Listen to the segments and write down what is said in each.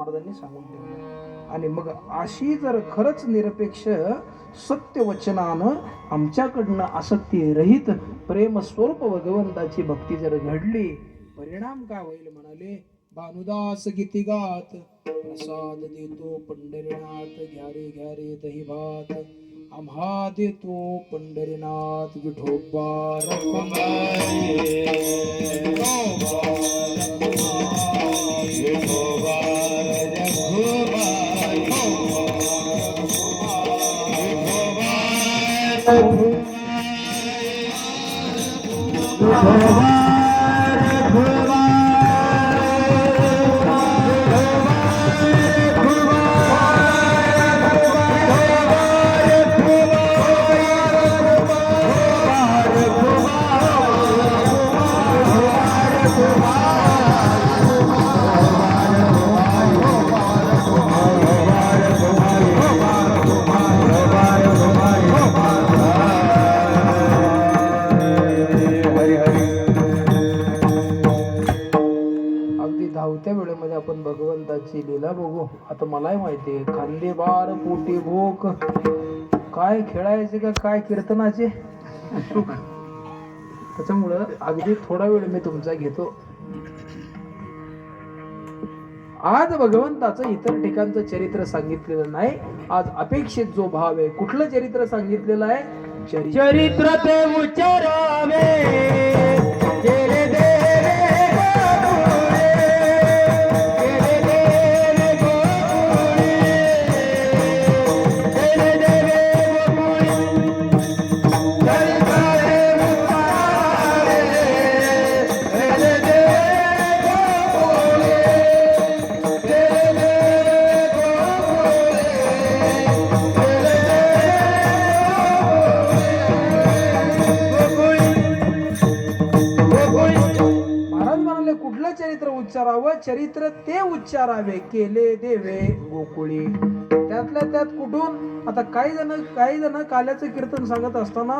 महाराजांनी सांगून ठेवलं आणि मग अशी जर खरंच निरपेक्ष सत्य वचनानं आमच्याकडनं आसक्ती रहित प्रेम स्वरूप भगवंताची भक्ती जर घडली परिणाम काय होईल म्हणाले? भानुदास गीती गात प्रसाद देतो पंढरीनाथ घ्यारे घ्यारे दही भात आम्हा देतो पंढरीनाथ विठोबा अगदी धावत्या वेळेमध्ये आपण भगवंताची लीला बघू. आता मलाही माहिती आहे खांदेबार पोटी भोक. काय खेळायचे का काय कीर्तनाचे? त्याच्यामुळं अगदी थोडा वेळ मी तुमचा घेतो. आज भगवंताचं इतर ठिकाणचं चरित्र सांगितलेलं नाही. आज अपेक्षित जो भाव आहे कुठलं चरित्र सांगितलेलं आहे? चरित्र. चरित्र ते उच्चारावे. उच्चारावं चरित्र ते उच्चारावे केले देवे गोकुळी. त्यातल्या त्यात कुठून आता काही जण काही जण काल्याचं कीर्तन सांगत असताना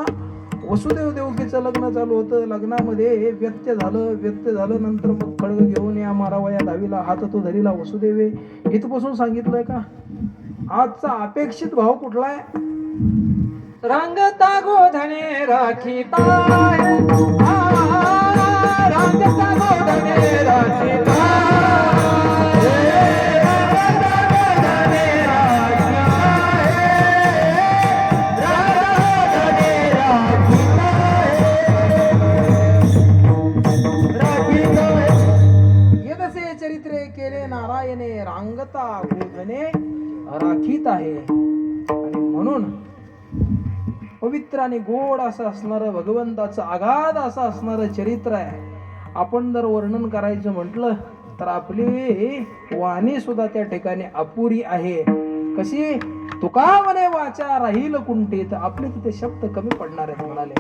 वसुदेव देवकीचं लग्न चालू होतं. लग्नामध्ये व्यत्य झालं व्यत्य झालं नंतर मग खडग घेऊन या मारावा या दहावीला हात तो धरीला वसुदेवे इथपासून सांगितलंय का? आजचा अपेक्षित भाव कुठला आहे रंगता गोधने राखीता चरित्रे केले नारायणे रांगता गोधने राखीत आहे. आणि म्हणून पवित्र आणि गोड असं असणारं भगवंताचं आघाद असं असणारं चरित्र आहे. आपण जर वर्णन करायचं म्हटलं तर आपली वाणी सुद्धा त्या ठिकाणी अपुरी आहे. कशी? तुका म्हणे वाचा राहील कुंठीत. आपले तिथे शब्द कमी पडणार आहेत म्हणाले.